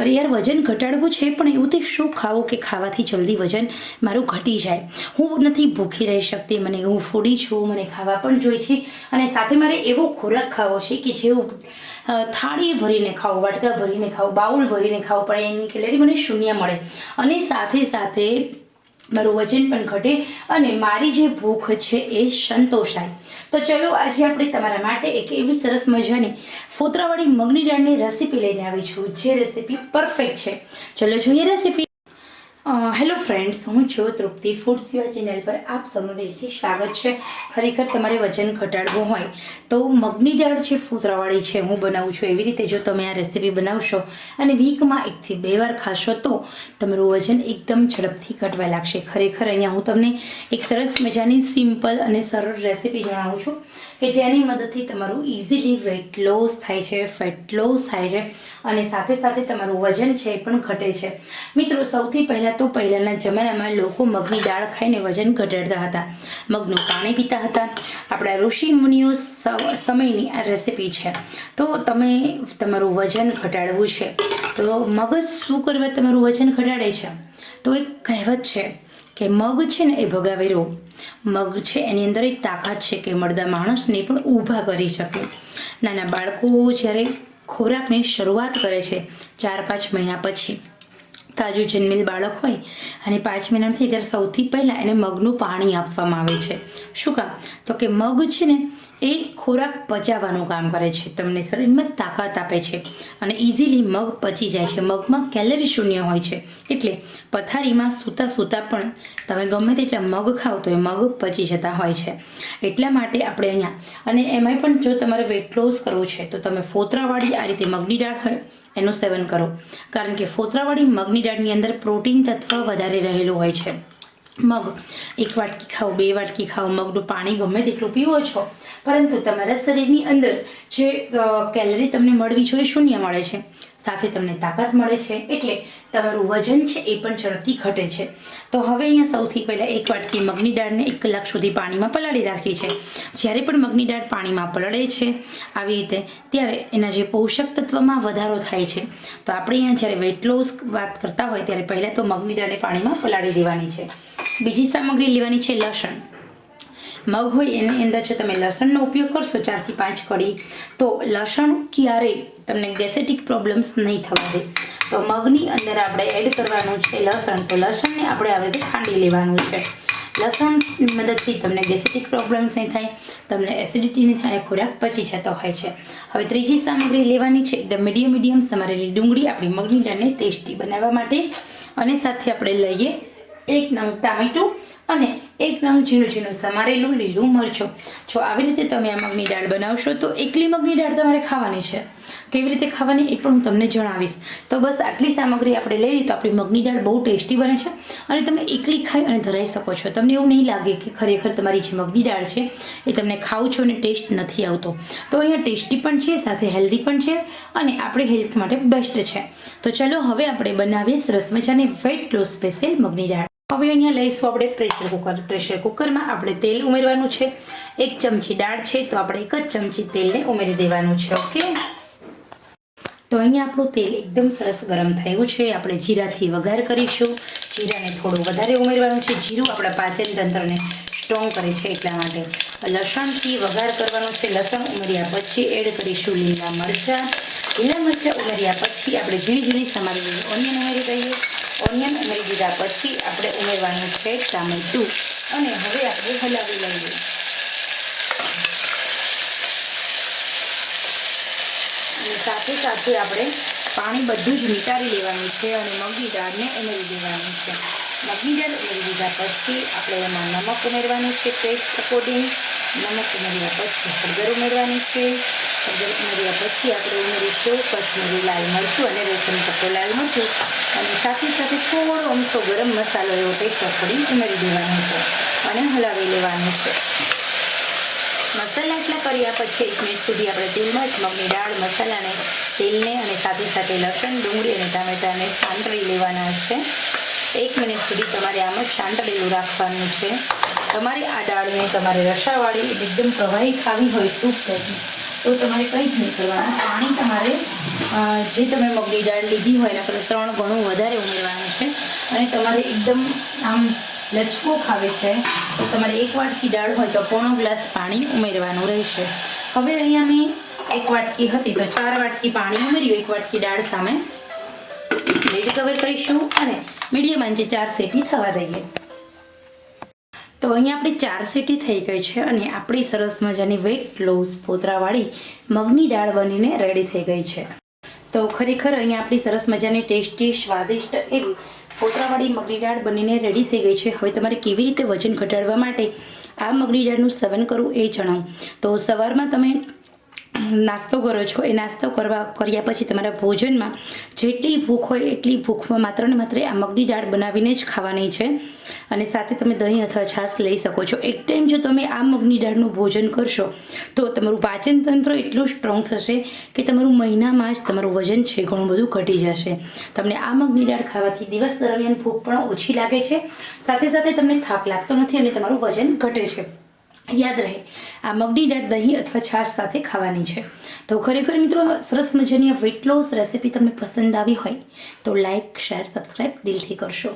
અરે યાર, વજન ઘટાડવું છે પણ એવું તે શું ખાવું કે ખાવાથી જલ્દી વજન મારું ઘટી જાય? હું નથી ભૂખી રહી શકતી, મને હું ફૂડી છું, મને ખાવા પણ જોઈએ છે. અને સાથે મારે એવો ખોરાક ખાવો છે કે જેવું થાળી ભરીને ખાવું વાટકા ભરીને ખાવું બાઉલ ભરીને ખાવું પણ એની કેલેરી મને શૂન્ય મળે. અને સાથે સાથે મારું વજન પણ ઘટે અને મારી જે ભૂખ છે એ સંતોષાય. તો ચલો આજે આપણે તમારા માટે એક એવી સરસ મજાની ફોતરાવાળી મગની દાળની રેસીપી લઈને આવી છું. જે રેસીપી પરફેક્ટ છે. ચલો જોઈએ રેસીપી હેલો ફ્રેન્ડ્સ, હું છું તૃપ્તિ ફૂડ સિવા ચેનલ પર આપ સૌનું દિલથી સ્વાગત છે. ખરેખર તમારે વજન ઘટાડવું હોય તો મગની દાળ છે, ફૂતરાવાળી છે, હું બનાવું છું. એવી રીતે જો તમે આ રેસીપી બનાવશો અને વીકમાં એકથી બે વાર ખાશો તો તમારું વજન એકદમ ઝડપથી ઘટવા લાગશે. ખરેખર અહીંયા હું તમને એક સરસ મજાની સિમ્પલ અને સરળ રેસીપી જણાવું છું. કે જેની મદદથી તમારું ઇઝીલી વેટ લોસ થાય છે ફેટ લોસ થાય છે અને સાથે સાથે તમારું વજન છે એ પણ ઘટે છે. મિત્રો, સૌથી પહેલાં તો પહેલાંના જમાનામાં લોકો મગની દાળ ખાઈને વજન ઘટાડતા હતા. મગનું પાણી પીતા હતા. આપણા ઋષિ મુનિઓ સમયની આ રેસીપી છે. તો તમે, તમારું વજન ઘટાડવું છે. તો મગજ શું કરવા તમારું વજન ઘટાડે છે? તો એક કહેવત છે કે મગ છે ને એ ભગાવે રોગ મગ છે, એની અંદર એક તાકાત છે કે મળદા માણસને પણ ઊભા કરી શકે. નાના બાળકો જ્યારે ખોરાકની શરૂઆત કરે છે, ચાર પાંચ મહિના પછી. તાજું જન્મેલ બાળક હોય અને પાંચ મહિનાથી ત્યારે સૌથી પહેલાં એને મગનું પાણી આપવામાં આવે છે. શું કામ? તો કે મગ છે ને એ ખોરાક પચાવવાનું કામ કરે છે. તમને શરીરમાં તાકાત આપે છે અને ઇઝીલી મગ પચી જાય છે. મગમાં કેલરી શૂન્ય હોય છે. એટલે પથારીમાં સૂતા સૂતા પણ તમે ગમે તેટલા મગ ખાઓ તો એ મગ પચી જતા હોય છે. એટલા માટે આપણે અહીંયા અને એમાંય પણ જો તમારે વેટ લોસ કરવું છે તો તમે ફોતરાવાળી આ રીતે મગની દાળ હોય એનું સેવન કરો. કારણ કે ફોતરાવાળી મગની દાળની અંદર પ્રોટીન તત્વ વધારે રહેલું હોય છે. મગ. એક વાટકી ખાઓ, બે વાટકી ખાઓ, મગનું પાણી ગમે તેટલું પીવો છો. પરંતુ તમારા શરીરની અંદર જે કેલરી તમને મળવી જોઈએ શૂન્ય મળે છે. સાથે તમને તાકાત મળે છે. એટલે તમારું વજન છે એ પણ ઝડપથી ઘટે છે. તો હવે અહીંયા સૌથી પહેલાં એક વાટકી મગની દાળને એક કલાક સુધી પાણીમાં પલાળી રાખી છે જ્યારે પણ મગની દાળ પાણીમાં પલળે છે, આવી રીતે ત્યારે એના જે પોષક તત્વમાં વધારો થાય છે. તો આપણે અહીંયા જ્યારે વેટ લોસ વાત કરતા હોય, ત્યારે પહેલાં તો મગની દાળને પાણીમાં પલાળી દેવાની છે. બીજી સામગ્રી લેવાની છે લસણ. મગ હોય એની અંદર જો તમે લસણનો ઉપયોગ કરશો ચારથી પાંચ કડી તો લસણ ક્યારેય તમને ગેસેટિક પ્રોબ્લેમ્સ નહીં થવા દે. તો મગની અંદર આપણે એડ કરવાનું છે લસણ. તો લસણને આપણે આવી રીતે ખાંડી લેવાનું છે. લસણની મદદથી તમને ગેસેટિક પ્રોબ્લેમ્સ નહીં થાય, તમને એસિડિટી નહીં થાય ખોરાક પચી જતો હોય છે. હવે ત્રીજી સામગ્રી લેવાની છે એકદમ મીડિયમ મીડિયમ સમારેલી ડુંગળી. આપણી મગની દાળને ટેસ્ટી બનાવવા માટે. અને સાથે આપણે લઈએ એક નંગ ટામેટું અને એક નંગ ઝીણું ઝીણું સમારેલું લીલું મરચું. જો આવી રીતે તમે આ મગની દાળ બનાવશો તો એકલી મગની દાળ તમારે ખાવાની છે. કેવી રીતે ખાવાની એ પણ હું તમને જણાવીશ. તો બસ આટલી સામગ્રી આપણે લઈ તો આપણી મગની દાળ બહુ ટેસ્ટી બને છે અને તમે એકલી ખાઈ અને ધરાઈ શકો છો. તમને એવું નહીં લાગે કે ખરેખર તમારી જે મગની દાળ છે એ તમને ખાવ છો અને ટેસ્ટ નથી આવતો. તો અહીંયા ટેસ્ટી પણ છે, સાથે હેલ્ધી પણ છે અને આપણી હેલ્થ માટે બેસ્ટ છે. તો ચલો હવે આપણે બનાવીએ સરસ મજાની વેટ લોસ સ્પેશિયલ મગની દાળ. હવે અહીંયા લઈશું આપણે પ્રેશર કુકર પ્રેશર કુકરમાં આપણે તેલ ઉમેરવાનું છે. એક ચમચી દાળ છે, તો આપણે એક જ ચમચી તેલને ઉમેરી દેવાનું છે, ઓકે? તો અહીંયા આપણું તેલ એકદમ સરસ ગરમ થયું છે. આપણે જીરાથી વઘાર કરીશું. જીરાને થોડું વધારે ઉમેરવાનું છે. જીરું આપણા પાચન તંત્રને સ્ટ્રોંગ કરે છે એટલા માટે. લસણથી વઘાર કરવાનો છે. લસણ ઉમેર્યા પછી એડ કરીશું લીલા મરચાં. લીલા મરચાં ઉમેર્યા પછી આપણે ઝીણી ઝીણી સમારેલી ઓનિયન ઉમેરી દઈએ. ઓનિયન ઉમેરી દીધા પછી આપણે ઉમેરવાનું છે ટામેટું. અને હવે આપણે હલાવી લઈએ. અને સાથે સાથે આપણે પાણી બધું જ નિતારી લેવાનું છે અને મગની દાળને ઉમેરી દેવાની છે. મગની દાળ ઉમેરી દીધા પછી આપણે એમાં નમક ઉમેરવાનું છે ટેસ્ટ અકોર્ડિંગ નમક ઉમેર્યા પછી હળદર ઉમેરવાની છે. હળદર ઉમેર્યા પછી આપણે ઉમેરીશું કશ્મીરી લાલ મરચું અને રેશમ પટ્ટો લાલ મરચું. અને સાથે સાથે થોડો અમથો ગરમ મસાલો એવો ટેસ્ટ પડી ઉમેરી દેવાનો છે અને હલાવી લેવાનું છે. મસાલા એટલા કર્યા પછી એક મિનિટ સુધી આપણે તેલમાં જ મગની દાળ, મસાલાને, તેલને અને સાથે સાથે લસણ, ડુંગળી અને ટામેટાને સાંતળી લેવાના છે. એક મિનિટ સુધી તમારે આમ જ સાંતળેલું રાખવાનું છે. તમારે આ દાળને તમારે રસાવાળી એકદમ પ્રવાહી ખાવી હોય સૂપ તો તમારે કંઈ જ નહીં કરવાનું. પાણી તમારે જે તમે મગની દાળ લીધી હોય એના કરતાં ત્રણ ગણું વધારે ઉમેરવાનું છે. અને તમારે એકદમ આમ લચકો ખાવે છે. તો તમારે એક વાટકી દાળ હોય તો પોણો ગ્લાસ પાણી ઉમેરવાનું રહેશે. હવે અહીંયા મેં એક વાટકી હતી તો ચાર વાટકી પાણી ઉમેર્યું. એક વાટકી દાળ સામે લીડ કવર કરીશું અને મીડિયમ આંચે ચાર સીટી થવા દઈએ. તો અહીંયા આપણી ચાર સીટી થઈ ગઈ છે અને આપણી સરસ મજાની વેટ લોસ પોતરાવાળી મગની દાળ બનીને રેડી થઈ ગઈ છે. તો ખરેખર અહીંયા આપણી સરસ મજાની ટેસ્ટી, સ્વાદિષ્ટ એવી પોતરાવાળી મગની દાળ બનીને રેડી થઈ ગઈ છે. હવે તમારે કેવી રીતે વજન ઘટાડવા માટે આ મગની દાળનું સેવન કરવું એ જણાવું. તો સવારમાં તમે નાસ્તો કરો છો, એ નાસ્તો કરવા, કર્યા પછી તમારા ભોજનમાં જેટલી ભૂખ હોય એટલી ભૂખમાં માત્ર ને માત્ર આ મગની દાળ બનાવીને જ ખાવાની છે. અને સાથે તમે દહીં અથવા છાશ લઈ શકો છો. એક ટાઈમ જો તમે આ મગની દાળનું ભોજન કરશો, તો તમારું પાચન તંત્ર એટલું સ્ટ્રોંગ થશે કે તમારું મહિનામાં જ તમારું વજન છે ઘણું બધું ઘટી જશે. તમને આ મગની દાળ ખાવાથી દિવસ દરમિયાન ભૂખ પણ ઓછી લાગે છે. સાથે સાથે તમને થાક લાગતો નથી અને તમારું વજન ઘટે છે. યાદ રહે. આ મગડી દાળ દહીં અથવા છાશ સાથે ખાવાની છે. તો ખરેખર મિત્રો, સરસ મજાની આ વેટ લોસ રેસીપી તમને પસંદ આવી હોય તો લાઇક શેર સબસ્ક્રાઈબ દિલથી કરશો.